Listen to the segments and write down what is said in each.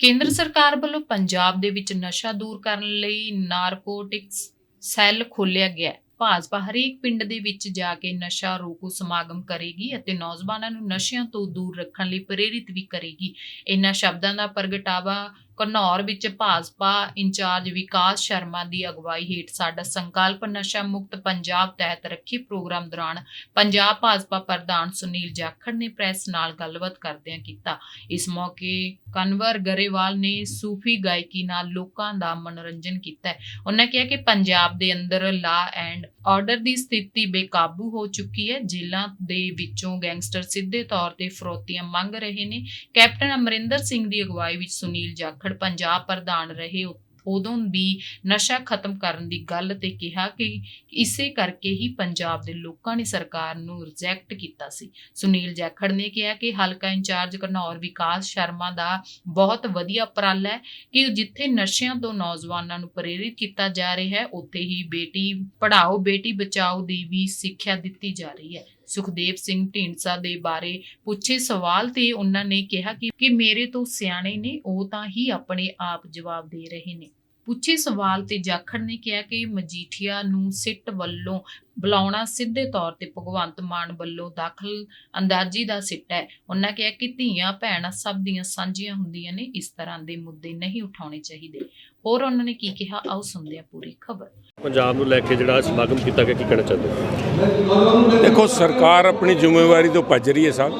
ਕੇਂਦਰ ਸਰਕਾਰ ਵੱਲੋਂ ਪੰਜਾਬ ਦੇ ਵਿੱਚ ਨਸ਼ਾ ਦੂਰ ਕਰਨ ਲਈ ਨਾਰਕੋਟਿਕਸ ਸੈੱਲ ਖੋਲ੍ਹਿਆ ਗਿਆ ਹੈ। ਭਾਜਪਾ ਹਰੇਕ ਪਿੰਡ ਦੇ ਵਿੱਚ ਜਾ ਕੇ ਨਸ਼ਾ ਰੋਕੋ ਸਮਾਗਮ ਕਰੇਗੀ ਅਤੇ ਨੌਜਵਾਨਾਂ ਨੂੰ ਨਸ਼ਿਆਂ ਤੋਂ ਦੂਰ ਰੱਖਣ ਲਈ ਪ੍ਰੇਰਿਤ ਵੀ ਕਰੇਗੀ। ਇਹਨਾਂ ਸ਼ਬਦਾਂ ਦਾ ਪ੍ਰਗਟਾਵਾ ਘਨੌਰ ਵਿੱਚ ਭਾਜਪਾ ਇੰਚਾਰਜ ਵਿਕਾਸ ਸ਼ਰਮਾ ਦੀ ਅਗਵਾਈ ਹੇਠ ਸਾਡਾ ਸੰਕਲਪ ਨਸ਼ਾ ਮੁਕਤ ਪੰਜਾਬ ਤਹਿਤ ਰੱਖੀ ਪ੍ਰੋਗਰਾਮ ਦੌਰਾਨ ਪੰਜਾਬ ਭਾਜਪਾ ਪ੍ਰਧਾਨ ਸੁਨੀਲ ਜਾਖੜ ਨੇ ਪ੍ਰੈਸ ਨਾਲ ਗੱਲਬਾਤ ਕਰਦਿਆਂ ਕੀਤਾ। ਇਸ ਮੌਕੇ ਕਨਵਰ ਗਰੇਵਾਲ ਨੇ ਸੂਫੀ ਗਾਇਕੀ ਨਾਲ ਲੋਕਾਂ ਦਾ ਮਨੋਰੰਜਨ ਕੀਤਾ। ਉਹਨਾਂ ਕਿਹਾ ਕਿ ਪੰਜਾਬ ਦੇ ਅੰਦਰ ਲਾ ਐਂਡ ਆਰਡਰ ਦੀ ਸਥਿਤੀ ਬੇਕਾਬੂ ਹੋ ਚੁੱਕੀ ਹੈ। ਜੇਲ੍ਹਾਂ ਦੇ ਵਿੱਚੋਂ ਗੈਂਗਸਟਰ ਸਿੱਧੇ ਤੌਰ ਤੇ ਫਰੋਤੀਆਂ ਮੰਗ ਰਹੇ ਨੇ। ਕੈਪਟਨ ਅਮਰਿੰਦਰ ਸਿੰਘ ਦੀ ਅਗਵਾਈ ਵਿੱਚ ਸੁਨੀਲ ਜਾਖੜ ਪੰਜਾਬ ਪ੍ਰਧਾਨ ਰਹੇ ਉ- ਉਦੋਂ ਵੀ ਨਸ਼ਾ ਖਤਮ ਕਰਨ ਦੀ ਗੱਲ ਤੇ ਕਿਹਾ ਕਿ ਇਸੇ ਕਰਕੇ ਹੀ ਪੰਜਾਬ ਦੇ ਲੋਕਾਂ ਨੇ ਸਰਕਾਰ ਨੂੰ ਰਿਜੈਕਟ ਕੀਤਾ ਸੀ। ਸੁਨੀਲ ਜਾਖੜ ਨੇ ਕਿਹਾ ਕਿ ਹਲਕਾ ਇੰਚਾਰਜ ਘਨੌਰ ਵਿਕਾਸ ਸ਼ਰਮਾ ਦਾ ਬਹੁਤ ਵਧੀਆ ਉਪਰਾਲਾ ਹੈ ਕਿ ਜਿੱਥੇ ਨਸ਼ਿਆਂ ਤੋਂ ਨੌਜਵਾਨਾਂ ਨੂੰ ਪ੍ਰੇਰਿਤ ਕੀਤਾ ਜਾ ਰਿਹਾ ਹੈ, ਉੱਥੇ ਹੀ ਬੇਟੀ ਪੜ੍ਹਾਓ, ਬੇਟੀ ਬਚਾਓ ਦੀ ਵੀ ਸਿੱਖਿਆ ਦਿੱਤੀ ਜਾ ਰਹੀ ਹੈ। ਸੁਖਦੇਵ ਸਿੰਘ ਢੀਂਡਸਾ ਦੇ ਬਾਰੇ ਪੁੱਛੇ ਸਵਾਲ ਤੇ ਉਹਨਾਂ ਨੇ ਕਿਹਾ ਕਿ ਮੇਰੇ ਤੋਂ ਸਿਆਣੇ ਨੇ, ਉਹ ਤਾਂ ਹੀ ਆਪਣੇ ਆਪ ਜਵਾਬ ਦੇ ਰਹੇ ਨੇ। ਪੁੱਛੇ ਸਵਾਲ ਤੇ ਜਾਖੜ ਨੇ ਕਿਹਾ ਕਿ ਮਜੀਠੀਆ ਨੂੰ ਸਿੱਟ ਵੱਲੋਂ ਬੁਲਾਉਣਾ ਸਿੱਧੇ ਤੌਰ ਤੇ ਭਗਵੰਤ ਮਾਨ ਵੱਲੋਂ ਦਾਖਲ ਅੰਦਾਜ਼ੀ ਦਾ ਸਿੱਟਾ ਹੈ। ਉਹਨਾਂ ਕਿਹਾ ਕਿ ਧੀਆਂ ਭੈਣਾਂ ਸਭ ਦੀਆਂ ਸਾਂਝੀਆਂ ਹੁੰਦੀਆਂ ਨੇ ਇਸ ਤਰ੍ਹਾਂ ਦੇ ਮੁੱਦੇ ਨਹੀਂ ਉਠਾਉਣੇ ਚਾਹੀਦੇ। ਹੋਰ ਉਹਨਾਂ ਨੇ ਕੀ ਕਿਹਾ? ਆਓ ਸੁਣਦੇ ਹਾਂ ਪੂਰੀ ਖਬਰ। ਪੰਜਾਬ ਨੂੰ ਲੈ ਕੇ ਜਿਹੜਾ ਸਮਾਗਮ ਕੀਤਾ ਗਿਆ ਕੀ ਕਹਿਣਾ ਚਾਹੁੰਦੇ ਦੇਖੋ ਸਰਕਾਰ ਆਪਣੀ ਜ਼ਿੰਮੇਵਾਰੀ ਤੋਂ ਭੱਜ ਰਹੀ ਹੈ ਸਾਹਿਬ।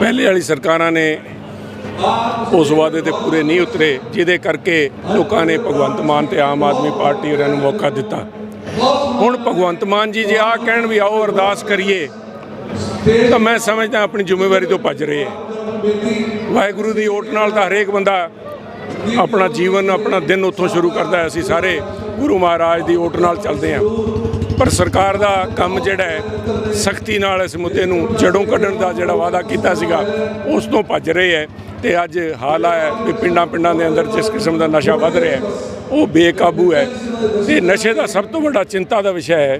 ਪਹਿਲੇ ਵਾਲੀ ਸਰਕਾਰਾਂ ਨੇ ਉਸ ਵਾਅਦੇ ਤੇ ਪੂਰੇ ਨਹੀਂ ਉਤਰੇ, ਜਿਹਦੇ ਕਰਕੇ ਲੋਕਾਂ ਨੇ ਭਗਵੰਤ ਮਾਨ ਤੇ ਆਮ ਆਦਮੀ ਪਾਰਟੀ ਉਹਨਾਂ ਨੂੰ ਮੌਕਾ ਦਿੱਤਾ। ਹੁਣ ਭਗਵੰਤ ਮਾਨ ਜੀ ਜੇ ਆ ਕਹਿਣ ਵੀ ਆਓ, ਅਰਦਾਸ ਕਰੀਏ, ਤਾਂ ਮੈਂ ਸਮਝਦਾ ਆਪਣੀ ਜ਼ਿੰਮੇਵਾਰੀ ਤੋਂ ਭੱਜ ਰਹੇ ਹੈ। ਵਾਹਿਗੁਰੂ ਦੀ ਓਟ ਨਾਲ ਤਾਂ ਹਰੇਕ ਬੰਦਾ ਆਪਣਾ ਜੀਵਨ, ਆਪਣਾ ਦਿਨ ਉੱਥੋਂ ਸ਼ੁਰੂ ਕਰਦਾ ਹੈ। ਅਸੀਂ ਸਾਰੇ ਗੁਰੂ ਮਹਾਰਾਜ ਦੀ ਓਟ ਨਾਲ ਚੱਲਦੇ ਹਾਂ। ਪਰ ਸਰਕਾਰ ਦਾ ਕੰਮ ਜਿਹੜਾ ਹੈ, ਸਖਤੀ ਨਾਲ ਇਸ ਮੁੱਦੇ ਨੂੰ ਜੜੋਂ ਕੱਢਣ ਦਾ ਜਿਹੜਾ ਵਾਅਦਾ ਕੀਤਾ ਸੀਗਾ, ਉਸ ਤੋਂ ਭੱਜ ਰਹੇ ਹੈ। ਤੇ ਅੱਜ ਹਾਲ ਹੈ ਵੀ ਪਿੰਡਾਂ ਪਿੰਡਾਂ ਦੇ ਅੰਦਰ ਜਿਸ ਕਿਸਮ ਦਾ ਨਸ਼ਾ ਵੱਧ ਰਿਹਾ ਹੈ ਉਹ ਬੇਕਾਬੂ ਹੈ ਤੇ ਨਸ਼ੇ ਦਾ ਸਭ ਤੋਂ ਵੱਡਾ ਚਿੰਤਾ ਦਾ ਵਿਸ਼ਾ ਹੈ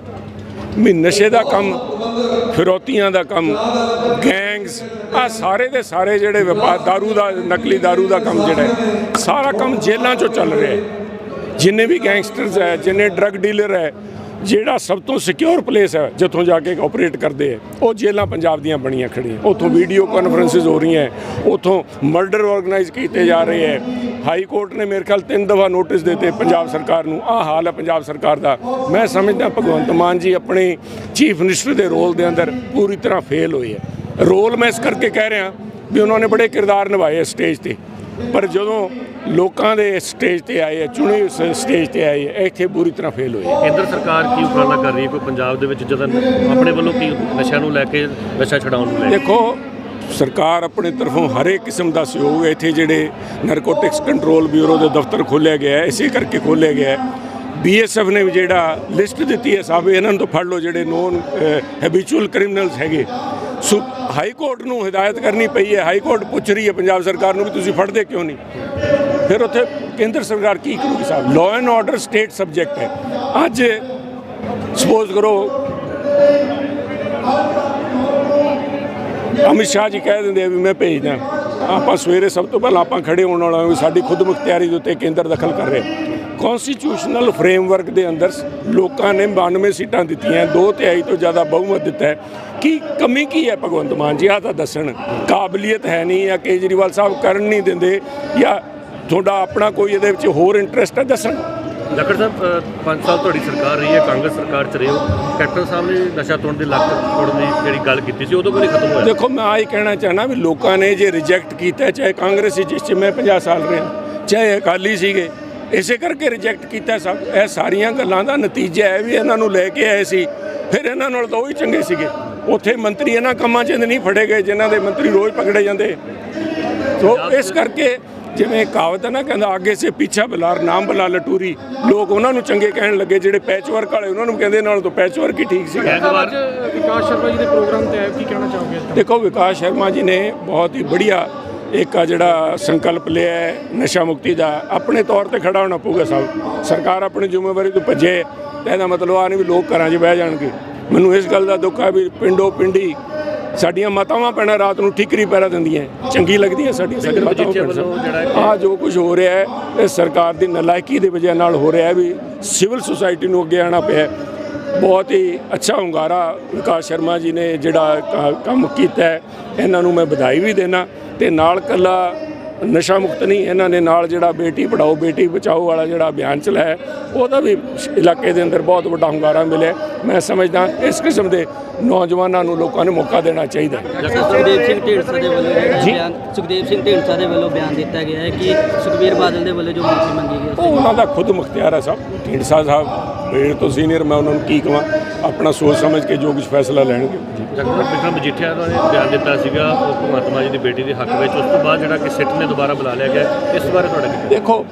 ਵੀ ਨਸ਼ੇ ਦਾ ਕੰਮ ਫਿਰੌਤੀਆਂ ਦਾ ਕੰਮ ਗੈਂਗਸ ਆ ਸਾਰੇ ਦੇ ਸਾਰੇ ਜਿਹੜੇ ਵਪਾਰ दारू ਦਾ ਨਕਲੀ दारू ਦਾ ਕੰਮ ਜਿਹੜਾ ਹੈ ਸਾਰਾ ਕੰਮ ਜੇਲ੍ਹਾਂ ਚੋਂ ਚੱਲ ਰਿਹਾ ਹੈ ਜਿੰਨੇ ਵੀ ਗੈਂਗਸਟਰਸ ਹੈ ਜਿੰਨੇ ਡਰੱਗ ਡੀਲਰ ਹੈ ਜਿਹੜਾ ਸਭ ਤੋਂ ਸਿਕਿਉਰ ਪਲੇਸ ਹੈ, ਜਿੱਥੋਂ ਜਾ ਕੇ ਆਪਰੇਟ ਕਰਦੇ ਹੈ, ਉਹ ਜੇਲ੍ਹਾਂ ਪੰਜਾਬ ਦੀਆਂ ਬਣੀਆਂ ਖੜੀਆਂ ਉੱਥੋਂ ਵੀਡੀਓ ਕਾਨਫਰੰਸਿਸ ਹੋ ਰਹੀਆਂ ਉੱਥੋਂ ਮਰਡਰ ਆਰਗੇਨਾਈਜ਼ ਕੀਤੇ ਜਾ ਰਹੇ ਹੈ। ਹਾਈ ਕੋਰਟ ਨੇ ਮੇਰੇ ਖਿਆਲ ਤਿੰਨ ਦਫਾ ਨੋਟਿਸ ਦਿੱਤੇ ਪੰਜਾਬ ਸਰਕਾਰ ਨੂੰ, ਆਹ ਹਾਲ ਹੈ ਪੰਜਾਬ ਸਰਕਾਰ ਦਾ। ਮੈਂ ਸਮਝਦਾ ਭਗਵੰਤ ਮਾਨ ਜੀ ਆਪਣੇ ਚੀਫ ਮਿਨਿਸਟਰ ਦੇ ਰੋਲ ਦੇ ਅੰਦਰ ਪੂਰੀ ਤਰ੍ਹਾਂ ਫੇਲ ਹੋਏ ਹੈ। ਰੋਲ ਮੈਂ ਇਸ ਕਰਕੇ ਕਹਿ ਰਿਹਾ ਵੀ ਉਹਨਾਂ ਨੇ ਬੜੇ ਕਿਰਦਾਰ ਨਿਭਾਏ ਸਟੇਜ ਤੇ। ਪਰ ਜਦੋਂ ਲੋਕਾਂ ਦੇ ਸਟੇਜ ਤੇ ਆਏ ਚੁਣੀ ਉਸ ਸਟੇਜ ਤੇ ਆਏ ਹੈ ਇੱਥੇ ਪੂਰੀ ਤਰ੍ਹਾਂ ਫੇਲ ਹੋਏ। ਕੇਂਦਰ ਸਰਕਾਰ ਕੀ ਉਪਰਾਲਾ ਕਰ ਰਹੀ ਹੈ? ਕੋਈ ਪੰਜਾਬ ਦੇ ਵਿੱਚ ਜਦੋਂ ਆਪਣੇ ਵੱਲੋਂ ਕੀ ਨਸ਼ਿਆਂ ਨੂੰ ਲੈ ਕੇ ਨਸ਼ਾ ਛਡਾਉਣ ਨੂੰ ਲੈ ਦੇਖੋ ਸਰਕਾਰ ਆਪਣੇ ਤਰਫੋਂ ਹਰੇਕ ਕਿਸਮ ਦਾ ਸਹਿਯੋਗ ਇੱਥੇ ਜਿਹੜੇ ਨਾਰਕੋਟਿਕਸ ਕੰਟਰੋਲ ਬਿਊਰੋ ਦੇ ਦਫ਼ਤਰ ਖੋਲ੍ਹਿਆ ਗਿਆ ਹੈ ਇਸੇ ਕਰਕੇ ਖੋਲ੍ਹਿਆ ਗਿਆ ਹੈ। ਬੀਐਸਐਫ ਨੇ ਵੀ ਜਿਹੜਾ ਲਿਸਟ ਦਿੱਤੀ ਹੈ ਸਾਹਿਬ ਇਹਨਾਂ ਨੂੰ ਤਾਂ ਫੜ ਲਓ ਜਿਹੜੇ ਨੋਨ ਹੈਬਿਚੁਅਲ ਕ੍ਰਿਮੀਨਲਸ ਹੈਗੇ। ਹਾਈ ਕੋਰਟ ਨੂੰ ਹਦਾਇਤ ਕਰਨੀ ਪਈ ਹੈ, ਹਾਈ ਕੋਰਟ ਪੁੱਛ ਰਹੀ ਹੈ ਪੰਜਾਬ ਸਰਕਾਰ ਨੂੰ ਵੀ ਤੁਸੀਂ ਫੜਦੇ ਕਿਉਂ ਨਹੀਂ? ਫਿਰ ਉੱਥੇ ਕੇਂਦਰ ਸਰਕਾਰ ਕੀ ਕਰੂਗੀ ਸਾਹਿਬ? Law and order state subject ਹੈ। ਅੱਜ ਸਪੋਜ਼ ਕਰੋ, ਅਮਿਤ ਸ਼ਾਹ ਜੀ ਕਹਿ ਦਿੰਦੇ ਵੀ ਮੈਂ ਭੇਜਦਾ ਆਪਾਂ ਸਵੇਰੇ ਸਭ ਤੋਂ ਪਹਿਲਾਂ ਆਪਾਂ ਖੜੇ ਹੋਣ ਵਾਲਾ ਵੀ ਸਾਡੀ ਖੁਦਮੁਖਤਿਆਰੀ ਦੇ ਉੱਤੇ ਕੇਂਦਰ ਦਖਲ ਕਰ ਰਿਹਾ। ਕਨਸਟੀਟਿਊਸ਼ਨਲ ਫਰੇਮਵਰਕ ਦੇ ਅੰਦਰ ਲੋਕਾਂ ਨੇ 92 ਸੀਟਾਂ ਦਿੱਤੀਆਂ ਦੋ ਤਿਹਾਈ ਤੋਂ ਜ਼ਿਆਦਾ ਬਹੁਮਤ ਦਿੱਤਾ ਹੈ। ਕੀ ਕਮੀ ਕੀ ਹੈ ਭਗਵੰਤ ਮਾਨ ਜੀ? ਆ ਤਾਂ ਦੱਸਣ। ਕਾਬਲੀਅਤ ਹੈ ਨਹੀਂ ਜਾਂ ਕੇਜਰੀਵਾਲ ਸਾਹਿਬ ਕਰਨ ਨਹੀਂ ਦਿੰਦੇ ਜਾਂ ਤੁਹਾਡਾ ਆਪਣਾ ਕੋਈ ਇਹਦੇ ਵਿੱਚ ਹੋਰ ਇੰਟਰਸਟ ਹੈ? ਦੱਸਣ। ਡਾਕਟਰ ਸਾਹਿਬ 5 ਸਾਲ ਤੁਹਾਡੀ ਸਰਕਾਰ ਰਹੀ ਹੈ ਕਾਂਗਰਸ ਸਰਕਾਰ ਚ ਰਹੇ ਹੋ। ਕੈਪਟਨ ਸਾਹਿਬ ਨੇ ਨਸ਼ਾ ਤੋੜਨ ਦੀ ਲੱਤ ਤੋੜਨ ਦੀ ਜਿਹੜੀ ਗੱਲ ਕੀਤੀ ਸੀ ਉਦੋਂ ਕੋਈ ਖਤਮ ਹੋਇਆ? ਦੇਖੋ ਮੈਂ ਆਹੀ ਕਹਿਣਾ ਚਾਹਨਾ ਵੀ ਲੋਕਾਂ ਨੇ ਜੇ ਰਿਜੈਕਟ ਕੀਤਾ ਚਾਹੇ ਕਾਂਗਰਸੀ ਜਿਸ 'ਚ ਮੈਂ 50 ਸਾਲ ਰਿਹਾ ਚਾਹੇ ਅਕਾਲੀ ਸੀਗੇ ਇਸੇ ਕਰਕੇ ਰਿਜੈਕਟ ਕੀਤਾ ਸਭ। ਇਹ ਸਾਰੀਆਂ ਗੱਲਾਂ ਦਾ ਨਤੀਜਾ ਹੈ ਵੀ ਇਹਨਾਂ ਨੂੰ ਲੈ ਕੇ ਆਏ ਸੀ। ਫਿਰ ਇਹਨਾਂ ਨਾਲ ਤਾਂ ਉਹ ਹੀ ਚੰਗੇ ਸੀਗੇ। ਉੱਥੇ ਮੰਤਰੀ ਇਹਨਾਂ ਕੰਮਾਂ 'ਚ ਨਹੀਂ ਫੜੇ ਗਏ ਜਿਨ੍ਹਾਂ ਦੇ ਮੰਤਰੀ ਰੋਜ਼ ਪਕੜੇ ਜਾਂਦੇ। ਸੋ ਇਸ ਕਰਕੇ ਜਿਵੇਂ ਕਹਾਵਤ ਹੈ ਨਾ ਕਹਿੰਦਾ ਅੱਗੇ ਸੇ ਪਿੱਛਾ ਬਲਾਰ ਨਾਮ ਬਲਾ ਲਟੂਰੀ। ਲੋਕ ਉਹਨਾਂ ਨੂੰ ਚੰਗੇ ਕਹਿਣ ਲੱਗੇ ਜਿਹੜੇ ਪੈਚ ਵਰਕ ਵਾਲੇ ਉਹਨਾਂ ਨੂੰ ਕਹਿੰਦੇ ਨਾਲ ਤੋਂ ਪੈਚ ਵਰਕ ਹੀ ਠੀਕ ਐਤਵਾਰ ਵਿਕਾਸ ਸ਼ਰਮਾ ਜੀ ਦੇ ਪ੍ਰੋਗਰਾਮ ਤੇ ਕੀ ਕਹਿਣਾ ਚਾਹੋਗੇ ਦੇਖੋ ਵਿਕਾਸ ਸ਼ਰਮਾ ਜੀ ਨੇ ਬਹੁਤ ਹੀ ਬੜੀਆ ਇੱਕ ਆ ਜਿਹੜਾ ਸੰਕਲਪ ਲਿਆ ਹੈ ਨਸ਼ਾ ਮੁਕਤੀ ਦਾ ਆਪਣੇ ਤੌਰ ਤੇ ਖੜਾ ਹੋਣਾ ਪਊਗਾ ਸਭ। ਸਰਕਾਰ ਆਪਣੀ ਜ਼ਿੰਮੇਵਾਰੀ ਤੋਂ ਭੱਜੇ ਤਾਂ ਇਹਦਾ ਮਤਲਬ ਆ ਨਹੀਂ ਵੀ ਲੋਕ ਘਰਾਂ 'ਚ ਬਹਿ ਜਾਣਗੇ। ਮੈਨੂੰ ਇਸ ਗੱਲ ਦਾ ਦੁੱਖ ਹੈ ਵੀ ਪਿੰਡੋ ਪਿੰਡੀ ਸਾਡੀਆਂ ਮਾਤਾਵਾਂ ਪੈਣਾ ਰਾਤ ਨੂੰ ਠਿਕਰੀ ਪੈਰਾ ਦਿੰਦੀਆਂ ਚੰਗੀ ਲੱਗਦੀ ਹੈ ਸਾਡੀ ਸਾਡੀ ਆ ਜੋ ਕੁਝ ਹੋ ਰਿਹਾ ਹੈ ਇਹ ਸਰਕਾਰ ਦੀ ਨਲਾਇਕੀ ਦੀ ਵਜ੍ਹਾ ਨਾਲ ਹੋ ਰਿਹਾ ਹੈ ਵੀ ਸਿਵਲ ਸੁਸਾਇਟੀ ਨੂੰ ਅੱਗੇ ਆਉਣਾ ਪਿਆ। ਬਹੁਤ ਹੀ ਅੱਛਾ ਹੁੰਗਾਰਾ ਵਿਕਾਸ ਸ਼ਰਮਾ ਜੀ ਨੇ ਜਿਹੜਾ ਕੰਮ ਕੀਤਾ ਇਹਨਾਂ ਨੂੰ ਮੈਂ ਵਧਾਈ ਵੀ ਦੇਣਾ। ਤੇ ਨਾਲ ਕੱਲਾ ਨਸ਼ਾ ਮੁਕਤ ਨਹੀਂ ਇਹਨਾਂ ਨੇ ਨਾਲ ਜਿਹੜਾ ਬੇਟੀ ਪੜਾਓ ਬੇਟੀ ਬਚਾਓ ਵਾਲਾ ਜਿਹੜਾ ਅਭਿਆਨ ਚਲਾਇਆ ਉਹਦਾ ਵੀ ਇਲਾਕੇ ਦੇ ਅੰਦਰ ਬਹੁਤ ਵੱਡਾ ਹੁੰਗਾਰਾ ਮਿਲਿਆ। ਮੈਂ ਸਮਝਦਾ ਇਸ ਕਿਸਮ ਦੇ ਨੌਜਵਾਨਾਂ ਨੂੰ ਲੋਕਾਂ ਨੂੰ ਮੌਕਾ ਦੇਣਾ ਚਾਹੀਦਾ ਹੈ। ਸੁਖਦੇਵ ਸਿੰਘ ਢੀਂਡਸਾ ਦੇ ਵੱਲੋਂ ਬਿਆਨ ਸੁਖਦੇਵ ਸਿੰਘ ਢੀਂਡਸਾ ਦੇ ਵੱਲੋਂ ਬਿਆਨ ਦਿੱਤਾ ਗਿਆ ਹੈ ਕਿ ਸੁਖਬੀਰ ਬਾਦਲ ਦੇ ਵੱਲੋਂ ਜੋ ਮਾਫੀ ਮੰਗੀ ਗਈ ਉਹ ਉਹਨਾਂ ਦਾ ਖੁਦ ਮੁਖਤਿਆਰ ਹੈ ਸਭ। ਢੀਂਡਸਾ ਸਾਹਿਬ ਮੇਰੇ ਤੋਂ ਸੀਨੀਅਰ ਮੈਂ ਉਹਨਾਂ ਨੂੰ ਕੀ ਕਹਾਂ ਆਪਣਾ ਸੋਚ ਸਮਝ ਕੇ ਜੋ ਕੁਝ ਫੈਸਲਾ ਲੈਣਗੇ। ਜਗਮੋਹਨ ਬਿਕਰਮ ਮਜੀਠੀਆ ਨੇ ਬਿਆਨ ਦਿੱਤਾ ਸੀਗਾ ਭਗਵੰਤ ਮਾਨ ਜੀ ਦੀ ਬੇਟੀ ਦੇ ਹੱਕ ਵਿੱਚ। ਉਸ ਤੋਂ ਬਾਅਦ ਜਿਹੜਾ ਕਿ ਸਿੱਟ ਨੇ ਦੁਬਾਰਾ ਬੁਲਾ ਲਿਆ ਗਿਆ ਇਸ ਬਾਰੇ ਤੁਹਾਡਾ ਕੀ ਦੇਖੋ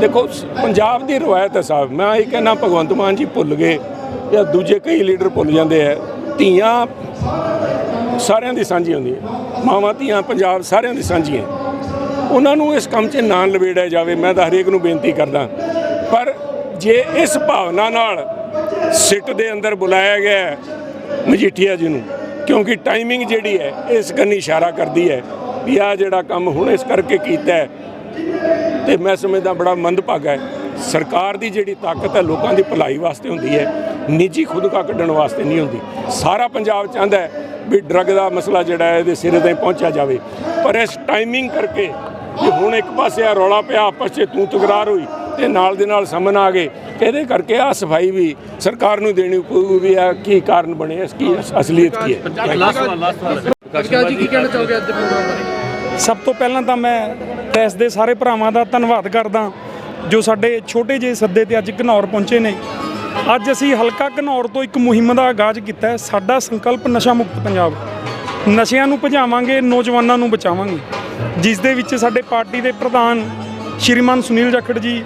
ਦੇਖੋ ਪੰਜਾਬ ਦੀ ਰਵਾਇਤ ਹੈ ਸਾਹਿਬ। ਮੈਂ ਇਹ ਕਹਿੰਦਾ ਭਗਵੰਤ ਮਾਨ ਜੀ ਭੁੱਲ ਗਏ ਜਾਂ ਦੂਜੇ ਕਈ ਲੀਡਰ ਭੁੱਲ ਜਾਂਦੇ ਆ। ਧੀਆਂ ਸਾਰਿਆਂ ਦੀ ਸਾਂਝੀ ਹੁੰਦੀ ਹੈ। ਮਾਵਾਂ ਧੀਆਂ ਪੰਜਾਬ ਸਾਰਿਆਂ ਦੀ ਸਾਂਝੀਆਂ ਉਹਨਾਂ ਨੂੰ ਇਸ ਕੰਮ 'ਚ ਨਾ ਲਵੇੜਿਆ ਜਾਵੇ। ਮੈਂ ਤਾਂ ਹਰੇਕ ਨੂੰ ਬੇਨਤੀ ਕਰਦਾ। ਪਰ ਜੇ ਇਸ ਭਾਵਨਾ ਨਾਲ ਸਿੱਟ ਦੇ ਅੰਦਰ ਬੁਲਾਇਆ ਗਿਆ ਮਜੀਠੀਆ ਜੀ ਨੂੰ, ਕਿਉਂਕਿ ਟਾਈਮਿੰਗ ਜਿਹੜੀ ਹੈ, ਇਸ ਕੰਨੀ ਇਸ਼ਾਰਾ ਕਰਦੀ ਹੈ ਵੀ ਆ ਜਿਹੜਾ ਕੰਮ ਹੁਣ ਇਸ ਕਰਕੇ ਕੀਤਾ ਹੈ, ਤੇ ਮੈਂ ਸਮਝਦਾ ਬੜਾ ਮੰਦਭਾਗਾ ਹੈ। ਸਰਕਾਰ ਦੀ ਜਿਹੜੀ ਤਾਕਤ ਹੈ, ਲੋਕਾਂ ਦੀ ਭਲਾਈ ਵਾਸਤੇ ਹੁੰਦੀ ਹੈ, ਨਿੱਜੀ ਖੁਦਕਾ ਕੱਢਣ ਵਾਸਤੇ ਨਹੀਂ ਹੁੰਦੀ। ਸਾਰਾ ਪੰਜਾਬ ਚਾਹੁੰਦਾ ਹੈ ਵੀ ਡਰੱਗ ਦਾ ਮਸਲਾ ਜਿਹੜਾ ਹੈ, ਇਹਦੇ ਸਿਰੇ ਤਾਈਂ ਪਹੁੰਚਿਆ ਜਾਵੇ। ਪਰ ਇਸ ਟਾਈਮਿੰਗ ਕਰਕੇ ਕਿ ਹੁਣ ਇੱਕ ਪਾਸੇ ਆ ਰੌਲਾ ਪਿਆ, ਆਪਸ 'ਚ ਤੂੰ ਤਕਰਾਰ ਹੋਈ ਤੇ ਨਾਲ ਦੇ ਨਾਲ ਸਾਹਮਣ ਆ ਗਏ। ਇਹਦੇ ਕਰਕੇ ਆ ਸਫ਼ਾਈ ਵੀ ਸਰਕਾਰ ਨੂੰ ਦੇਣੀ ਪਊ ਵੀ ਆ ਕੀ ਕਾਰਨ ਬਣੇ ਇਸ ਕੀ ਅਸਲੀਅਤ ਕੀ ਹੈ। ਲਾਸਟ ਸਵਾਲ ਲਾਸਟ ਸਵਾਲ ਪ੍ਰਕਾਸ਼ ਜੀ ਕੀ ਕਹਿਣਾ ਚਾਹੋਗੇ ਅੱਜ ਦੇ ਪ੍ਰੋਗਰਾਮ ਬਾਰੇ? ਸਭ ਤੋਂ ਪਹਿਲਾਂ ਤਾਂ ਮੈਂ ਪ੍ਰੈਸ ਦੇ ਸਾਰੇ ਭਰਾਵਾਂ ਦਾ ਧੰਨਵਾਦ ਕਰਦਾ ਜੋ ਸਾਡੇ ਛੋਟੇ ਜਿਹੇ ਸੱਦੇ ਤੇ ਅੱਜ ਘਨੌਰ ਪਹੁੰਚੇ ਨੇ। ਅੱਜ ਅਸੀਂ ਹਲਕਾ ਘਨੌਰ ਤੋਂ ਇੱਕ ਮੁਹਿੰਮ ਦਾ ਆਗਾਜ਼ ਕੀਤਾ ਹੈ ਸਾਡਾ ਸੰਕਲਪ ਨਸ਼ਾ ਮੁਕਤ ਪੰਜਾਬ। ਨਸ਼ਿਆਂ ਨੂੰ ਭਜਾਵਾਂਗੇ ਨੌਜਵਾਨਾਂ ਨੂੰ ਬਚਾਵਾਂਗੇ। ਜਿਸ ਦੇ ਵਿੱਚ ਸਾਡੇ ਪਾਰਟੀ ਦੇ ਪ੍ਰਧਾਨ ਸ਼੍ਰੀਮਾਨ ਸੁਨੀਲ ਜਾਖੜ ਜੀ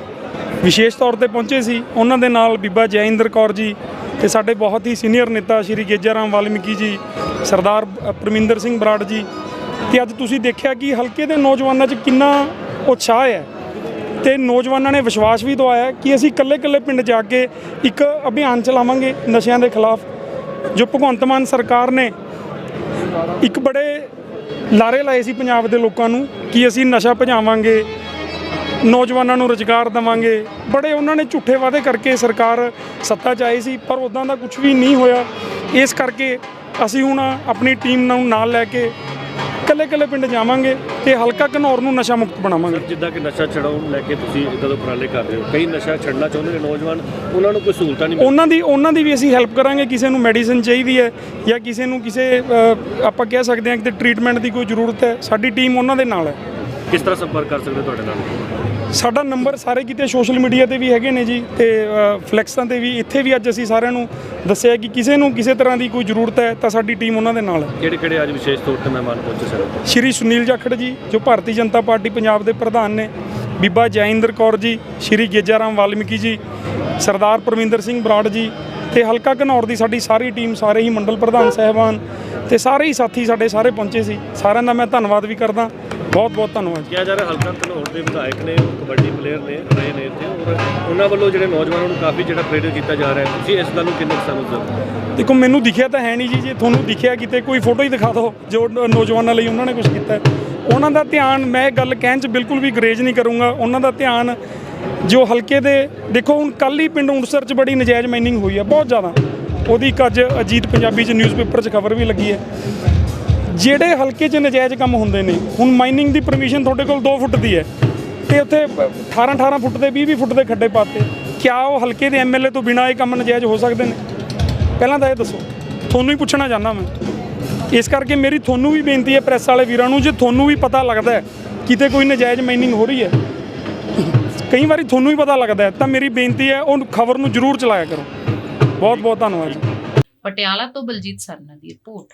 ਵਿਸ਼ੇਸ਼ ਤੌਰ ਤੇ ਪਹੁੰਚੇ ਸੀ। ਉਹਨਾਂ ਦੇ ਨਾਲ ਬੀਬਾ ਜੈਇੰਦਰ ਕੌਰ ਜੀ ਤੇ ਸਾਡੇ ਬਹੁਤ ਹੀ ਸੀਨੀਅਰ ਨੇਤਾ ਸ਼੍ਰੀ ਗੇਜਾ ਰਾਮ ਵਾਲਮੀਕੀ ਜੀ, ਸਰਦਾਰ ਪਰਮਿੰਦਰ ਸਿੰਘ ਬਰਾੜ ਜੀ ਤੇ ਅੱਜ ਤੁਸੀਂ ਦੇਖਿਆ ਕਿ ਹਲਕੇ ਦੇ ਨੌਜਵਾਨਾਂ 'ਚ ਕਿੰਨਾ ਉਤਸ਼ਾਹ ਹੈ ਤੇ ਨੌਜਵਾਨਾਂ ਨੇ ਵਿਸ਼ਵਾਸ ਵੀ ਦਵਾਇਆ ਕਿ ਅਸੀਂ ਇਕੱਲੇ-ਇਕੱਲੇ ਪਿੰਡ ਜਾ ਕੇ ਇੱਕ ਅਭਿਆਨ ਚਲਾਵਾਂਗੇ ਨਸ਼ਿਆਂ ਦੇ ਖਿਲਾਫ, ਜੋ ਭਗਵੰਤ ਮਾਨ ਸਰਕਾਰ ਨੇ ਇੱਕ ਬੜੇ ਲਾਰੇ ਲਾਏ ਸੀ ਪੰਜਾਬ ਦੇ ਲੋਕਾਂ ਨੂੰ ਕਿ ਅਸੀਂ ਨਸ਼ਾ ਭਜਾਵਾਂਗੇ। ਨੌਜਵਾਨਾਂ ਨੂੰ ਰੁਜ਼ਗਾਰ ਦੇਵਾਂਗੇ। ਬੜੇ ਉਹਨਾਂ ਨੇ ਝੂਠੇ ਵਾਅਦੇ ਕਰਕੇ ਸਰਕਾਰ ਸੱਤਾ 'ਚ ਆਈ ਸੀ ਪਰ ਉਦਾਂ ਦਾ ਕੁਝ ਵੀ ਨਹੀਂ ਹੋਇਆ। ਇਸ ਕਰਕੇ ਅਸੀਂ ਹੁਣ ਆਪਣੀ ਟੀਮ ਨੂੰ ਨਾਲ ਲੈ ਕੇ ਇਕੱਲੇ ਪਿੰਡ ਜਾਵਾਂਗੇ ਤੇ ਹਲਕਾ ਘਨੌਰ ਨੂੰ ਨਸ਼ਾ ਮੁਕਤ ਬਣਾਵਾਂਗੇ। ਜਿੱਦਾਂ ਕਿ ਨਸ਼ਾ ਛਡਾਉਣ ਲੈ ਕੇ ਤੁਸੀਂ ਇਦਾਂ ਦੇ ਉਪਰਾਲੇ ਕਰ ਰਹੇ ਹੋ ਕਈ ਨਸ਼ਾ ਛੱਡਣਾ ਚਾਹੁੰਦੇ ਨੇ ਨੌਜਵਾਨ ਉਹਨਾਂ ਨੂੰ ਕੋਈ ਸਹੂਲਤਾਂ ਨਹੀਂ ਉਹਨਾਂ ਦੀ ਉਹਨਾਂ ਦੀ ਵੀ ਅਸੀਂ ਹੈਲਪ ਕਰਾਂਗੇ ਕਿਸੇ ਨੂੰ ਮੈਡੀਸਿਨ ਚਾਹੀਦੀ ਹੈ ਜਾਂ ਕਿਸੇ ਨੂੰ ਕਿਸੇ ਆਪਾਂ ਕਹਿ ਸਕਦੇ ਹਾਂ ਕਿ ਟ੍ਰੀਟਮੈਂਟ ਦੀ ਕੋਈ ਜ਼ਰੂਰਤ ਹੈ ਸਾਡੀ ਟੀਮ ਉਹਨਾਂ ਦੇ ਨਾਲ ਹੈ। ਕਿਸ ਤਰ੍ਹਾਂ ਸੰਪਰਕ ਕਰ ਸਕਦੇ ਤੁਹਾਡੇ ਨਾਲ? ਸਾਡਾ ਨੰਬਰ ਸਾਰੇ ਕਿਤੇ ਸੋਸ਼ਲ ਮੀਡੀਆ ਤੇ ਵੀ ਹੈਗੇ ਨੇ ਜੀ ਤੇ ਫਲੈਕਸਾਂ ਤੇ ਵੀ। ਇੱਥੇ ਵੀ ਅੱਜ ਅਸੀਂ ਸਾਰਿਆਂ ਨੂੰ ਦੱਸਿਆ ਕਿ ਕਿਸੇ ਨੂੰ ਕਿਸੇ ਤਰ੍ਹਾਂ ਦੀ ਕੋਈ ਜ਼ਰੂਰਤ ਹੈ ਤਾਂ ਸਾਡੀ ਟੀਮ ਉਹਨਾਂ ਦੇ ਨਾਲ ਹੈ। ਕਿਹੜੇ ਕਿਹੜੇ ਅੱਜ ਵਿਸ਼ੇਸ਼ ਤੌਰ ਤੇ ਮਹਿਮਾਨ ਪਹੁੰਚੇ ਸਰ ਸ਼੍ਰੀ ਸੁਨੀਲ ਜਾਖੜ ਜੀ ਜੋ ਭਾਰਤੀ ਜਨਤਾ ਪਾਰਟੀ ਪੰਜਾਬ ਦੇ ਪ੍ਰਧਾਨ ਨੇ। ਬੀਬਾ ਜੈਇੰਦਰ ਕੌਰ ਜੀ ਸ਼੍ਰੀ ਗੇਜਾ ਰਾਮ ਵਾਲਮੀਕੀ ਜੀ ਸਰਦਾਰ ਪਰਮਿੰਦਰ ਸਿੰਘ ਬਰਾੜ ਜੀ ਤੇ ਹਲਕਾ ਘਨੌਰ ਦੀ ਸਾਡੀ ਸਾਰੀ ਟੀਮ ਸਾਰੇ ਹੀ ਮੰਡਲ ਪ੍ਰਧਾਨ ਸਹਿਬਾਨ ਤੇ ਸਾਰੇ ਹੀ ਸਾਥੀ ਸਾਡੇ ਸਾਰੇ ਪਹੁੰਚੇ ਸੀ। ਸਾਰਿਆਂ ਦਾ ਮੈਂ ਧੰਨਵਾਦ ਵੀ ਕਰਦਾ। ਬਹੁਤ ਬਹੁਤ ਧੰਨਵਾਦ ਕਿਹਾ ਜਾ ਰਿਹਾ ਹਲਕਾ ਧਨੌਰ ਦੇ ਵਿਧਾਇਕ ਨੇ ਉਹ ਕਬੱਡੀ ਪਲੇਅਰ ਨੇ ਰਹੇ ਨੇ ਇੱਥੇ ਔਰ ਉਹਨਾਂ ਵੱਲੋਂ ਜਿਹੜੇ ਨੌਜਵਾਨਾਂ ਨੂੰ ਕਾਫੀ ਜਿਹੜਾ ਪ੍ਰੇਰਿਤ ਕੀਤਾ ਜਾ ਰਿਹਾ ਤੁਸੀਂ ਇਸ ਗੱਲ ਨੂੰ ਕਿੰਨੇ ਸਮਝਦੇ ਹੋ? ਦੇਖੋ ਮੈਨੂੰ ਦਿਖਿਆ ਤਾਂ ਹੈ ਨਹੀਂ ਜੀ। ਜੇ ਤੁਹਾਨੂੰ ਦਿਖਿਆ ਕਿਤੇ ਕੋਈ ਫੋਟੋ ਹੀ ਦਿਖਾ ਦਿਓ ਜੋ ਨੌਜਵਾਨਾਂ ਲਈ ਉਹਨਾਂ ਨੇ ਕੁਝ ਕੀਤਾ। ਉਹਨਾਂ ਦਾ ਧਿਆਨ ਮੈਂ ਗੱਲ ਕਹਿਣ 'ਚ ਬਿਲਕੁਲ ਵੀ ਗਰੇਜ ਨਹੀਂ ਕਰੂੰਗਾ। ਉਹਨਾਂ ਦਾ ਧਿਆਨ ਜੋ ਹਲਕੇ ਦੇ ਦੇਖੋ ਹੁਣ ਕੱਲ ਹੀ ਪਿੰਡ ਉਂਸਰ 'ਚ ਬੜੀ ਨਜਾਇਜ਼ ਮਾਈਨਿੰਗ ਹੋਈ ਹੈ ਬਹੁਤ ਜ਼ਿਆਦਾ। ਉਹਦੀ ਇੱਕ ਅੱਜ ਅਜੀਤ ਪੰਜਾਬੀ 'ਚ ਨਿਊਜ਼ਪੇਪਰ 'ਚ ਖਬਰ ਵੀ ਲੱਗੀ ਹੈ। ਜਿਹੜੇ ਹਲਕੇ 'ਚ ਨਜਾਇਜ਼ ਕੰਮ ਹੁੰਦੇ ਨੇ, ਹੁਣ ਮਾਈਨਿੰਗ ਦੀ ਪਰਮਿਸ਼ਨ ਤੁਹਾਡੇ ਕੋਲ 2 ਫੁੱਟ ਦੀ ਹੈ ਤੇ ਉੱਥੇ 18 18 ਫੁੱਟ ਦੇ 20 20 ਫੁੱਟ ਦੇ ਖੱਡੇ ਪਾਤੇ। ਕਿਆ ਉਹ ਹਲਕੇ ਦੇ ਐਮਐਲਏ ਤੋਂ ਬਿਨਾਂ ਇਹ ਕੰਮ ਨਜਾਇਜ਼ ਹੋ ਸਕਦੇ ਨੇ? ਪਹਿਲਾਂ ਤਾਂ ਇਹ ਦੱਸੋ, ਤੁਹਾਨੂੰ ਹੀ ਪੁੱਛਣਾ ਚਾਹੁੰਦਾ ਮੈਂ। ਇਸ ਕਰਕੇ ਮੇਰੀ ਤੁਹਾਨੂੰ ਵੀ ਬੇਨਤੀ ਹੈ ਪ੍ਰੈਸ ਵਾਲੇ ਵੀਰਾਂ ਨੂੰ, ਜੇ ਤੁਹਾਨੂੰ ਵੀ ਪਤਾ ਲੱਗਦਾ ਹੈ ਕਿਤੇ ਕੋਈ ਨਜਾਇਜ਼ ਮਾਈਨਿੰਗ ਹੋ ਰਹੀ ਹੈ, ਕਈ ਵਾਰੀ ਤੁਹਾਨੂੰ ਵੀ ਪਤਾ ਲੱਗਦਾ ਹੈ, ਤਾਂ ਮੇਰੀ ਬੇਨਤੀ ਹੈ ਉਹ ਖਬਰ ਨੂੰ ਜ਼ਰੂਰ ਚਲਾਇਆ ਕਰੋ। ਬਹੁਤ ਬਹੁਤ ਧੰਨਵਾਦ ਜੀ। ਪਟਿਆਲਾ ਤੋਂ ਬਲਜੀਤ ਸਰਨਾ ਦੀ ਰਿਪੋਰਟ।